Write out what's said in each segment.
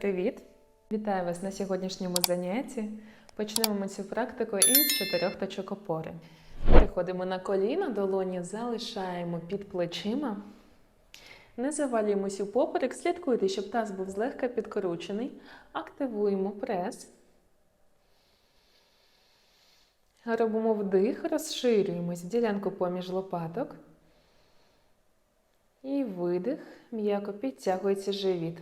Привіт! Вітаю вас на сьогоднішньому занятті. Почнемо ми цю практику із чотирьох точок опори. Переходимо на коліна, долоні залишаємо під плечима. Не завалюємось у поперек, слідкуйте, щоб таз був злегка підкручений. Активуємо прес. Робимо вдих, розширюємось в ділянку поміж лопаток. І видих, м'яко підтягується живіт.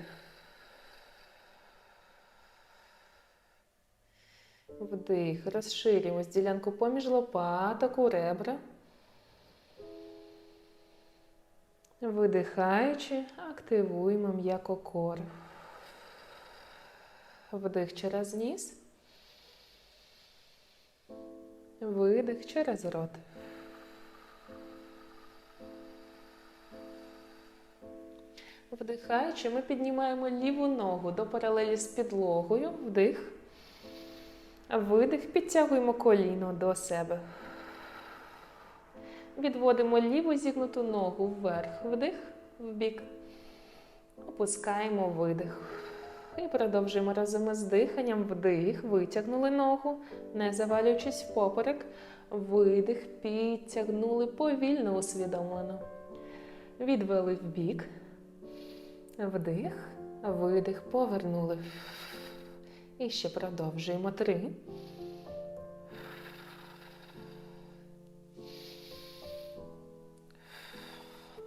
Вдих, розширюємось ділянку поміж лопаток у ребра. Видихаючи, активуємо м'яко кор. Вдих через ніс. Видих через рот. Вдихаючи, ми піднімаємо ліву ногу до паралелі з підлогою. Вдих. Видих, підтягуємо коліно до себе. Відводимо ліву зігнуту ногу вверх, вдих, вбік. Опускаємо видих. І продовжуємо разом із диханням. Вдих, витягнули ногу, не завалюючись в поперек. Видих, підтягнули повільно усвідомлено. Відвели вбік. Вдих, видих, повернули. І ще продовжуємо. Три.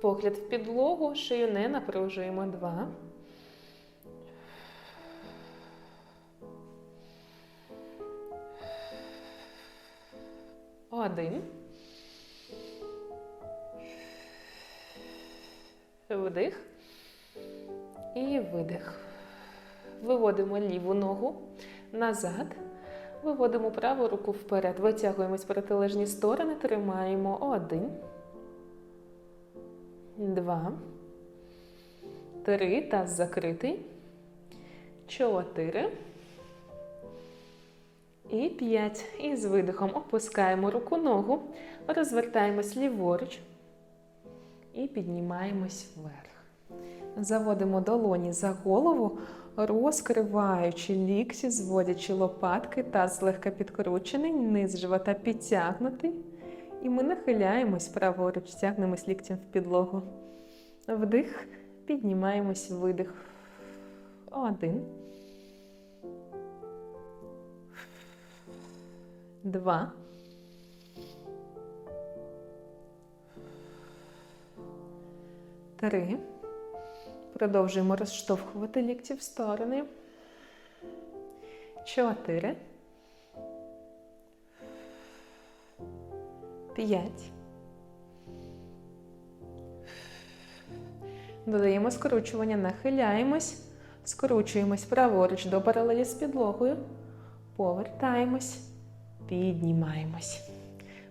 Погляд в підлогу, шию не напружуємо. Два. Один. Вдих. І видих. Виводимо ліву ногу назад. Виводимо праву руку вперед. Витягуємось протилежні сторони. Тримаємо один. Два. Три. Таз закритий. Чотири. І п'ять. І з видихом опускаємо руку ногу. Розвертаємось ліворуч. І піднімаємось вверх. Заводимо долоні за голову, розкриваючи лікті, зводячи лопатки, таз злегка підкручений, низ живота підтягнутий. І ми нахиляємось праворуч, тягнемось ліктем в підлогу. Вдих, піднімаємось, видих. Один. Два. Три. Продовжуємо розштовхувати лікті в сторони. Чотири. П'ять. Додаємо скручування, нахиляємось, скручуємось праворуч до паралелі з підлогою. Повертаємось, піднімаємось.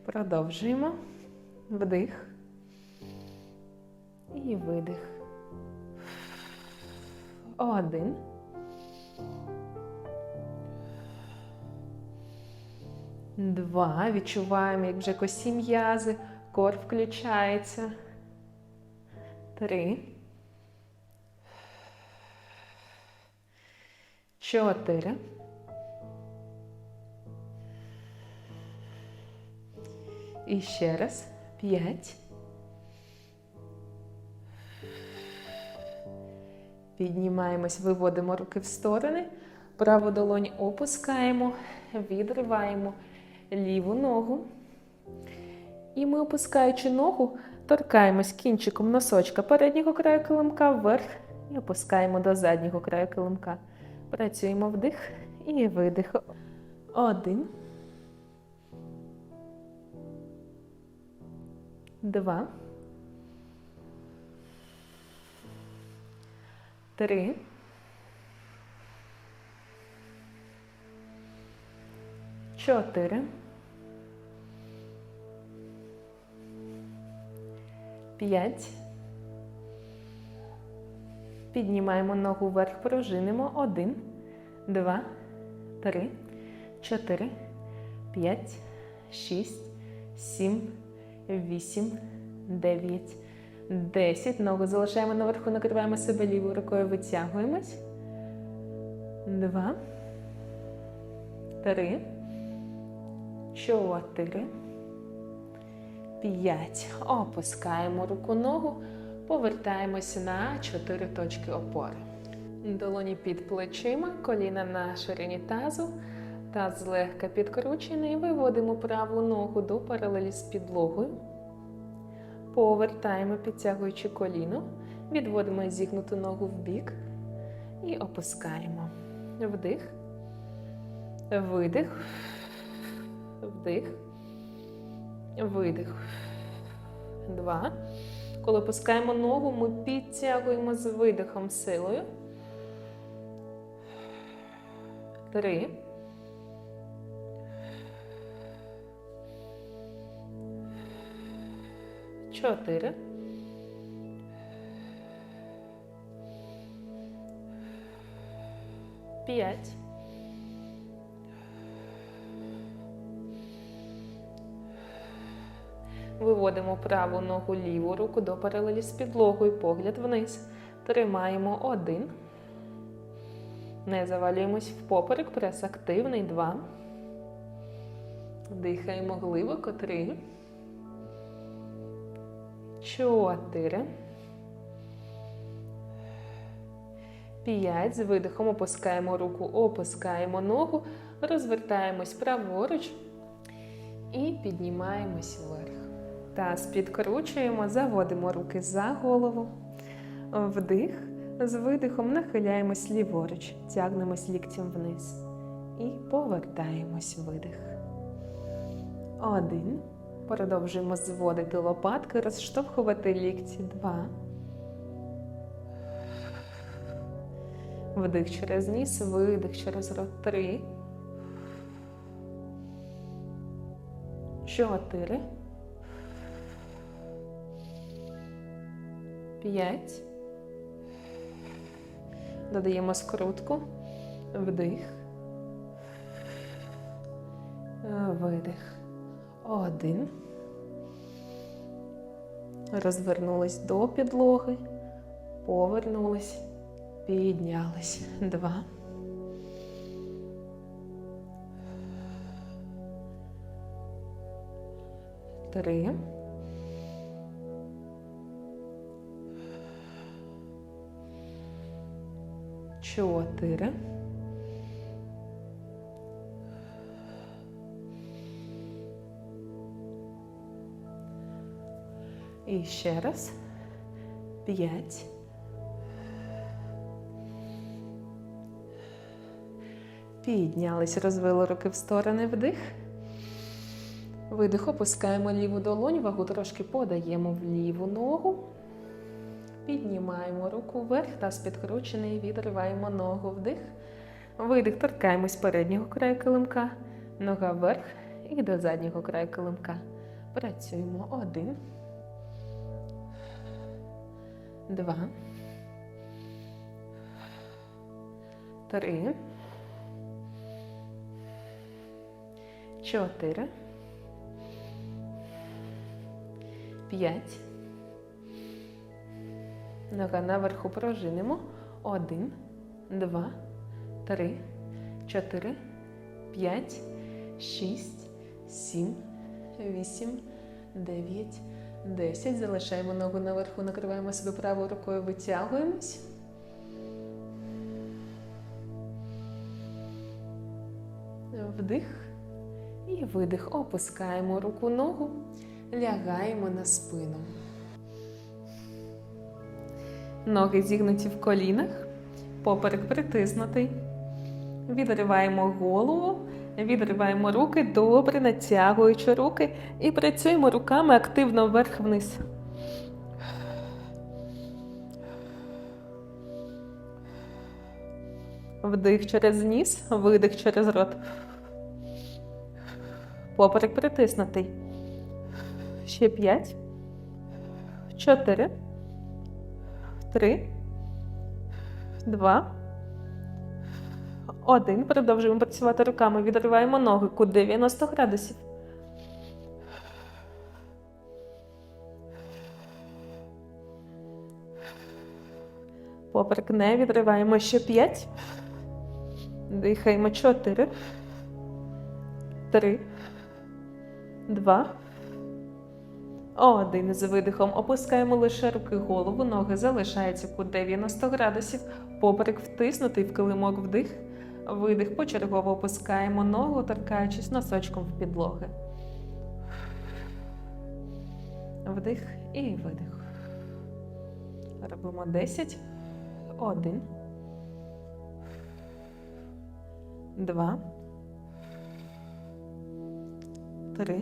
Продовжуємо. Вдих. І видих. Один. Два. Відчуваємо, як вже косі м'язи, кор включається. Три. Чотири. І ще раз. П'ять. Піднімаємось, виводимо руки в сторони. Праву долонь опускаємо, відриваємо ліву ногу. І ми, опускаючи ногу, торкаємось кінчиком носочка переднього краю килимка вверх і опускаємо до заднього краю килимка. Працюємо вдих і видих. Один. Два. Три. Чотири. П'ять. Піднімаємо ногу вверх, пружинимо. Один, два, три, чотири, п'ять, шість, сім, вісім, дев'ять, десять. Ногу залишаємо наверху, накриваємо себе лівою рукою, витягуємось. два, три, чотири, п'ять. Опускаємо руку ногу, повертаємося на чотири точки опори. Долоні під плечима, коліна на ширині тазу. Таз злегка підкручений. Виводимо праву ногу до паралелі з підлогою. Повертаємо, підтягуючи коліно. Відводимо зігнуту ногу в бік і опускаємо. Вдих. Видих. Вдих. Видих. Два. Коли опускаємо ногу, ми підтягуємо з видихом силою. Три. Чотири. П'ять. Виводимо праву ногу ліву руку до паралелі з підлогою, погляд вниз. Тримаємо один. Не завалюємось в поперек, прес активний. Два. Дихаємо глибоко. Три. Чотири. П'ять. З видихом опускаємо руку, опускаємо ногу, розвертаємось праворуч і піднімаємось вверх. Таз підкручуємо, заводимо руки за голову. Вдих. З видихом нахиляємось ліворуч, тягнемось ліктем вниз. І повертаємось видих. Один. Продовжуємо зводити лопатки, розштовхувати лікті. Два. Вдих через ніс, видих через рот. Три. Чотири. П'ять. Додаємо скрутку. Вдих. Видих. Один. Розвернулись до підлоги. Повернулись. Піднялись. Два. Три. Чотири. І ще раз. П'ять. Піднялись, розвели руки в сторони вдих. Видих, опускаємо ліву долонь, вагу трошки подаємо в ліву ногу. Піднімаємо руку вверх, таз підкручений, відриваємо ногу вдих. Видих, торкаємось переднього краю килимка, нога вверх і до заднього краю килимка. Працюємо один. Два. Три. Чотири. П'ять. Нога наверху прожинемо. Один, два, три, чотири, п'ять, шість, сім, вісім, дев'ять, десять. Залишаємо ногу наверху, накриваємо себе правою рукою, витягуємось. Вдих і видих. Опускаємо руку ногу, лягаємо на спину. Ноги зігнуті в колінах, поперек притиснутий. Відриваємо голову, відриваємо руки, добре натягуючи руки і працюємо руками активно вверх-вниз. Вдих через ніс, видих через рот. Поперек притиснутий. Ще п'ять. Чотири. Три. Два. Один. Продовжуємо працювати руками. Відриваємо ноги кут 90 градусів. Поперек відриваємо ще 5. Дихаємо 4, 3, 2, один. З видихом опускаємо лише руки, голову, ноги залишається кут 90 градусів, поперек втиснутий в килимок вдих, видих. Почергово опускаємо ногу, торкаючись носочком в підлоги. Вдих і видих. Робимо 10. Один. Два. Три.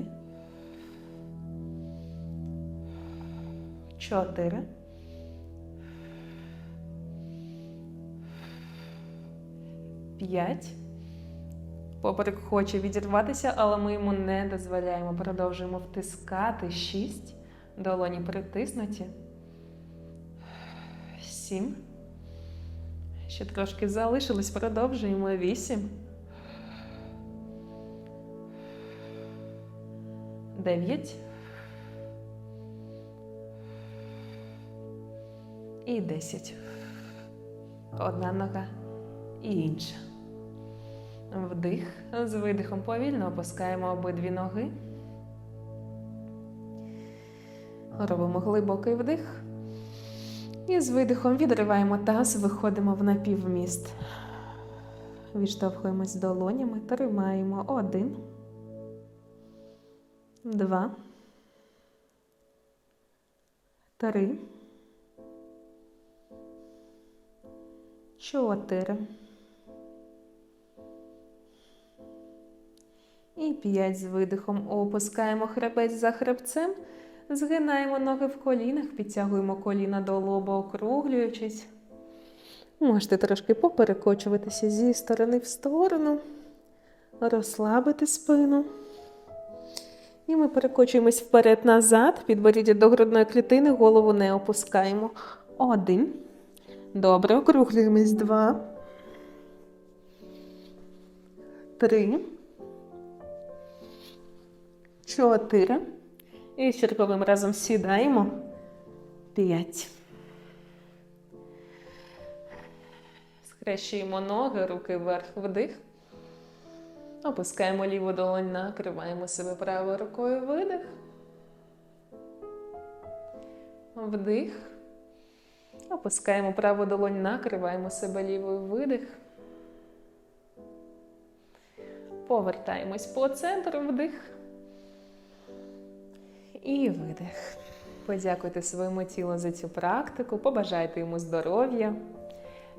Чотири. П'ять. Поперек хоче відірватися, але ми йому не дозволяємо. Продовжуємо втискати. Шість. Долоні притиснуті. Сім. Ще трошки залишилось. Продовжуємо. Вісім. Дев'ять. І десять. Одна нога і інша. Вдих. З видихом повільно опускаємо обидві ноги. Робимо глибокий вдих. І з видихом відриваємо таз, виходимо в напівміст. Відштовхуємось долонями, тримаємо один, два, три, чотири. І п'ять з видихом опускаємо хребець за хребцем, згинаємо ноги в колінах, підтягуємо коліна до лоба, округлюючись. Можете трошки поперекочуватися зі сторони в сторону, розслабити спину. І ми перекочуємось вперед-назад, підборіддя до грудної клітини, голову не опускаємо. Один. Добре, округлюємось. Два. Три. Чотири. І черговим разом сідаємо. П'ять. Схрещуємо ноги, руки вверх вдих. Опускаємо ліву долонь, накриваємо себе правою рукою видих. Вдих. Опускаємо праву долонь, накриваємо себе лівою видих. Повертаємось по центру вдих. І видих. Подякуйте своєму тілу за цю практику, побажайте йому здоров'я.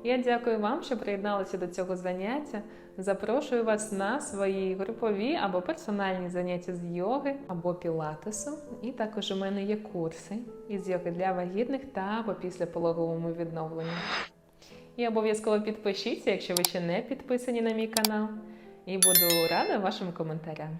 Я дякую вам, що приєдналися до цього заняття. Запрошую вас на свої групові або персональні заняття з йоги або пілатесу. І також у мене є курси із йоги для вагітних та або післяпологовому відновленню. І обов'язково підпишіться, якщо ви ще не підписані на мій канал. І буду рада вашим коментарям.